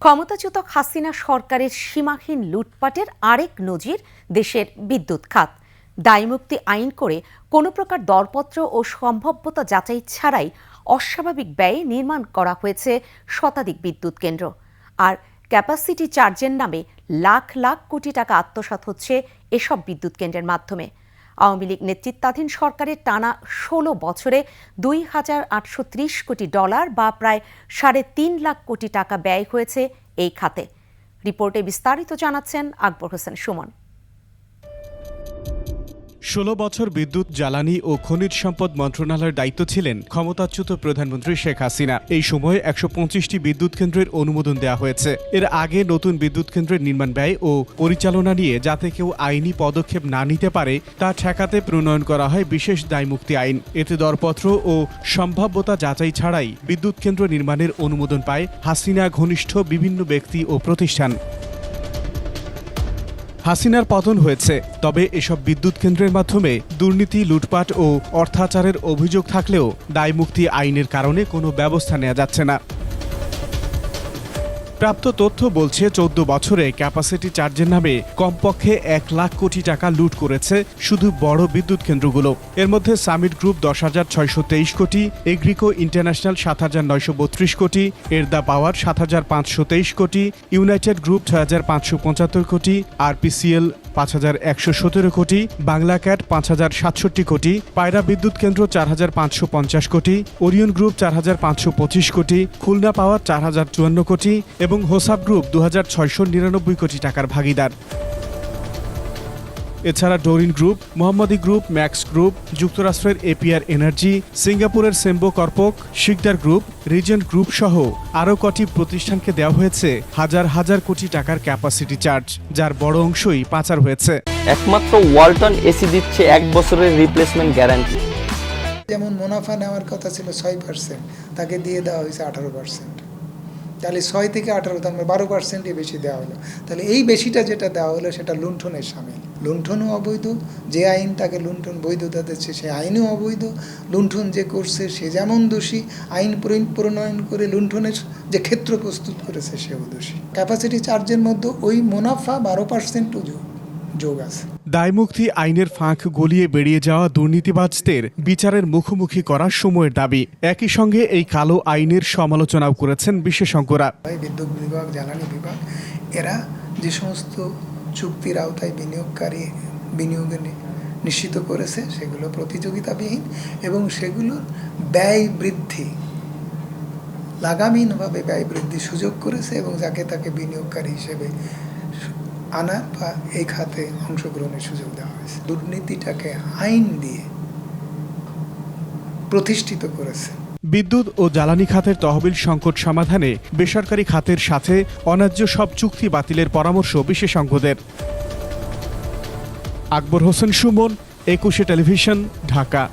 ক্ষমতাচ্যুত হাসিনা সরকারের সীমাহীন লুটপাটের আরেক নজির দেশের বিদ্যুৎ খাত। দায়মুক্তি আইন করে কোনো প্রকার দরপত্র ও সম্ভাব্যতা যাচাই ছাড়াই অস্বাভাবিক ব্যয়ে নির্মাণ করা হয়েছে শতাধিক বিদ্যুৎ কেন্দ্র। আর ক্যাপাসিটি চার্জের নামে লাখ লাখ কোটি টাকা আত্মসাৎ হচ্ছে এসব বিদ্যুৎ কেন্দ্রের মাধ্যমে। আওয়ামী লীগ নেতৃত্বাধীন সরকারের টানা ষোলো বছরে দুই হাজার আটশো ত্রিশ কোটি ডলার বা প্রায় সাড়ে তিন লাখ কোটি টাকা ব্যয় হয়েছে এই খাতে। রিপোর্টে বিস্তারিত জানাচ্ছেন আকবর হোসেন সুমন। ষোলো বছর বিদ্যুৎ, জ্বালানি ও খনিজ সম্পদ মন্ত্রণালয়ের দায়িত্ব ছিলেন ক্ষমতাচ্যুত প্রধানমন্ত্রী শেখ হাসিনা। এই সময়ে একশো পঁচিশটি বিদ্যুৎ কেন্দ্রের অনুমোদন দেওয়া হয়েছে। এর আগে নতুন বিদ্যুৎ কেন্দ্রের নির্মাণ ব্যয় ও পরিচালনা নিয়ে যাতে কেউ আইনি পদক্ষেপ না নিতে পারে, তা ঠেকাতে প্রণয়ন করা হয় বিশেষ দায়মুক্তি আইন। এতে দরপত্র ও সম্ভাব্যতা যাচাই ছাড়াই বিদ্যুৎ কেন্দ্র নির্মাণের অনুমোদন পায় হাসিনা, ঘনিষ্ঠ বিভিন্ন ব্যক্তি ও প্রতিষ্ঠান। হাসিনার পতন হয়েছে, তবে এসব বিদ্যুৎ কেন্দ্রের মাধ্যমে দুর্নীতি, লুটপাট ও অর্থাচারের অভিযোগ থাকলেও দায়মুক্তি আইনের কারণে কোনো ব্যবস্থা নেওয়া যাচ্ছে না। প্রাপ্ত তথ্য বলছে, চোদ্দ বছরে ক্যাপাসিটি চার্জের নামে কমপক্ষে এক লাখ কোটি টাকা লুট করেছে শুধু বড় বিদ্যুৎ কেন্দ্রগুলো। এর মধ্যে সামিট গ্রুপ দশ হাজার ছয়শো তেইশ কোটি এগ্রিকো ইন্টারন্যাশনাল সাত হাজার নয়শো বত্রিশ কোটি এর দ্য পাওয়ার সাত হাজার পাঁচশো তেইশ কোটি ইউনাইটেড গ্রুপ ছয় হাজার পাঁচশো পঁচাত্তর কোটি আরপিসিএল পাঁচ হাজার একশো সতেরো কোটি, বাংলা ক্যাট পাঁচ হাজার সাতষট্টি কোটি, পায়রা বিদ্যুৎ কেন্দ্র চার হাজার পাঁচশো পঞ্চাশ কোটি, ওরিয়ন গ্রুপ চার হাজার পাঁচশো পঁচিশ কোটি, খুলনা পাওয়ার চার হাজার চুয়ান্ন কোটি এবং হোসাব গ্রুপ দু হাজার ছয়শো নিরানব্বই কোটি টাকার ভাগিদার। এছাড়া Doreen group Mohammadi group Max group যুক্তরাষ্ট্রের এপিআর এনার্জি সিঙ্গাপুরের Sembcorp Sikder group Regent group সহ আরও কটি প্রতিষ্ঠানকে দেওয়া হয়েছে হাজার হাজার কোটি টাকার ক্যাপাসিটি চার্জ যার বড় অংশই পাচার হয়েছে। একমাত্র ওয়ালটন এসি দিচ্ছে এক বছরের রিপ্লেসমেন্ট গ্যারান্টি যেমন মুনাফা নেওয়ার কথা ছিল ছয় পার্সেন্ট তাকে দিয়ে দেওয়া হয়েছে আঠারো পার্সেন্ট তাহলে ছয় থেকে আঠারো, তার মানে বারো পার্সেন্টই বেশি দেওয়া হলো। তাহলে এই বেশিটা যেটা দেওয়া হলো, সেটা লুণ্ঠনের সামিল। লুণ্ঠনও অবৈধ, যে আইন তাকে লুণ্ঠন বৈধতা দিচ্ছে, সে আইনও অবৈধ। লুণ্ঠন যে করছে, সে যেমন দোষী, আইন প্রণয়ন করে লুণ্ঠনের যে ক্ষেত্র প্রস্তুত করেছে, সেও দোষী। ক্যাপাসিটি চার্জের মধ্যে ওই মুনাফা বারো পার্সেন্টও যোগ যোগ আছে। দায়মুক্তি আইনের ফাঁক গলিয়ে বেরিয়ে যাওয়া দুর্নীতিবাজদের বিচারের মুখোমুখি করা সময়ের দাবি। একই সঙ্গে এই কালো আইনের সমালোচনাও করেছেন বিশেষজ্ঞরা। বিদ্যুৎ বিভাগ জ্বালানি বিভাগ এরা যে সমস্ত চুক্তির আওতায় বিনিয়োগকারী বিনিয়োগে নিশ্চিত করেছে সেগুলো প্রতিযোগিতাবিহীন এবং সেগুলোর ব্যয় বৃদ্ধি লাগামহীনভাবে ব্যয় বৃদ্ধির সুযোগ করেছে এবং যাকে তাকে বিনিয়োগকারী হিসেবে আনা বা এই খাতে অংশগ্রহণের সুযোগ দেওয়া হয়েছে। দুর্নীতিটাকে আইন দিয়ে প্রতিষ্ঠিত করেছে। বিদ্যুৎ ও জ্বালানি খাতের তহবিল সংকট সমাধানে বেসরকারি খাতের সাথে অন্যায্য সব চুক্তি বাতিলের পরামর্শ বিশেষজ্ঞদের। আকবর হোসেন সুমন, একুশে টেলিভিশন, ঢাকা।